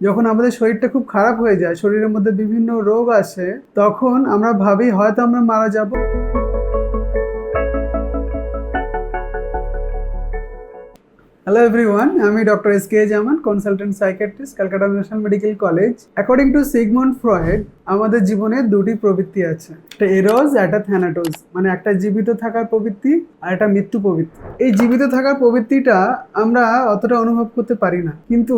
যখন আমাদের শরীরটা খুব খারাপ হয়ে যায়, শরীরের মধ্যে বিভিন্ন রোগ আসে, তখন আমরা ভাবি হয়তো আমরা মারা যাব। হ্যালো এভরিওয়ান আমি doctor S K Zaman consultant psychiatrist Calcutta national medical college according to Sigmund Freud আমাদের জীবনে দুটি প্রবৃত্তি আছে। একটা এরোজ একটা থ্যানাটোজ। মানে একটা জীবিত থাকার প্রবৃত্তি আর একটা মৃত্যু প্রবৃত্তি। এই জীবিত থাকার প্রবৃত্তিটা আমরা অতটা অনুভব করতে পারি না। কিন্তু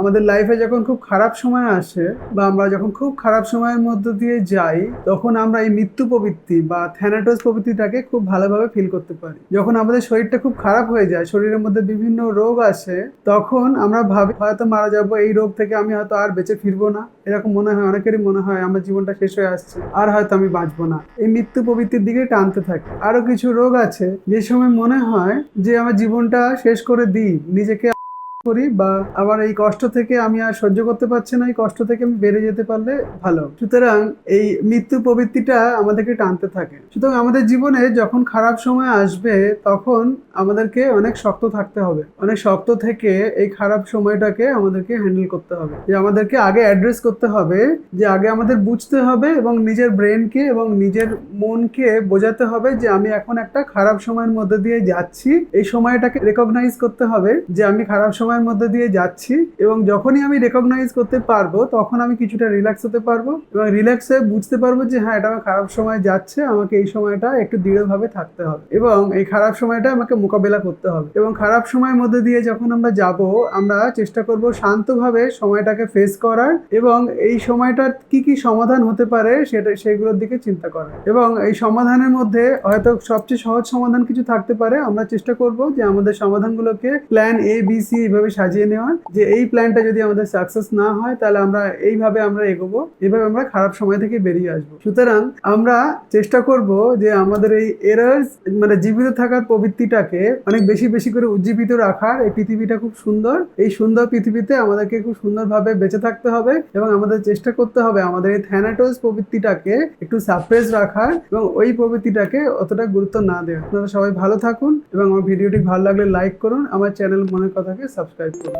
আমাদের লাইফে যখন খুব খারাপ সময় আসে বা আমরা যখন খুব খারাপ সময়ের মধ্য দিয়ে যাই, তখন আমরা এই মৃত্যু প্রবৃত্তি বা থ্যানাটোজ প্রবৃত্তিটাকে খুব ভালোভাবে ফিল করতে পারি। যখন আমাদের শরীরটা খুব খারাপ হয়ে যায়, শরীরের মধ্যে বিভিন্ন রোগ আসে, তখন আমরা ভাবি, হয়তো মারা যাব, এই রোগ থেকে আমি হয়তো আর বেঁচে ফিরবো না। এরকম মনে হয়, অনেকেরই মনে হয়, আমার জীবনটা শেষ হয়ে আসছে, আর হয়তো আমি বাঁচবো না। এই মৃত্যু প্রবৃত্তির দিকে টানতে থাকে। আরও কিছু রোগ আছে, যে সময় মনে হয় যে আমার জীবনটা শেষ করে দিই, নিজেকে করি, বা আবার এই কষ্ট থেকে আমি আর সহ্য করতে পারছি না, এই কষ্ট থেকে আমি বেড়ে যেতে পারলে ভালো। সুতরাং এই মৃত্যু প্রবৃত্তিটা আমাদেরকে টানতে থাকে। সুতরাং আমাদের জীবনে যখন খারাপ সময় আসবে, তখন আমাদেরকে অনেক শক্ত থাকতে হবে। অনেক শক্ত থেকে এই খারাপ সময়টাকে আমাদেরকে হ্যান্ডেল করতে হবে। যে আমাদেরকে আগে অ্যাড্রেস করতে হবে, যে আগে আমাদের বুঝতে হবে এবং নিজের ব্রেনকে এবং নিজের মনকে বোঝাতে হবে যে আমি এখন একটা খারাপ সময়ের মধ্যে দিয়ে যাচ্ছি। এই সময়টাকে রেকগনাইজ করতে হবে যে আমি খারাপ সময়ের মধ্যে দিয়ে যাচ্ছি এবং যখনই আমি রেকগনাইজ করতে পারব, তখন আমি কিছুটা রিল্যাক্স হতে পারব এবং রিল্যাক্স হয়ে বুঝতে পারব যে হ্যাঁ এটা আমার খারাপ সময় যাচ্ছে, আমাকে এই সময়টা একটু দৃঢ়ভাবে থাকতে হবে এবং এই খারাপ সময়টা আমাকে মোকাবেলা করতে হবে এবং খারাপ সময়ের মধ্যে দিয়ে যখন আমরা যাব, আমরা চেষ্টা করব শান্তভাবে সময়টাকে ফেস করার এবং এই সময়টার কি কি সমাধান হতে পারে সেটা, সেগুলোর দিকে চিন্তা করার এবং এই সমাধানের মধ্যে হয়তো সবচেয়ে সহজ সমাধান কিছু থাকতে পারে। আমরা চেষ্টা করব যে আমাদের সমাধানগুলোকে প্ল্যান এ বি সি এইভাবে সাজিয়ে নেওয়ার যে এই প্ল্যানটা যদি আমাদের সাকসেস না হয়, তাহলে আমরা এইভাবে আমরা এগোবো, এইভাবে আমরা খারাপ সময় থেকে বেরিয়ে আসব। সুতরাং আমরা চেষ্টা করব যে আমাদের এই এরার্স মানে জীবিত থাকার প্রবৃত্তিটাকে অনেক বেশি বেশি করে উজ্জীবিত রাখার। এই পৃথিবীটা খুব সুন্দর। এই সুন্দর পৃথিবীতে আমাদেরকে খুব সুন্দরভাবে বেঁচে থাকতে হবে এবং আমাদের চেষ্টা করতে হবে আমাদের এই থ্যানাটোস প্রবৃত্তিটাকে একটু সাপ্রেস রাখার এবং ওই প্রবৃত্তিটাকে অতটা গুরুত্ব না দেওয়া আপনারা সবাই ভালো থাকুন এবং আমার ভিডিওটি ভালো লাগলে লাইক করুন। আমার চ্যানেল মনের কথাকে সাবস্ক্রাইব করুন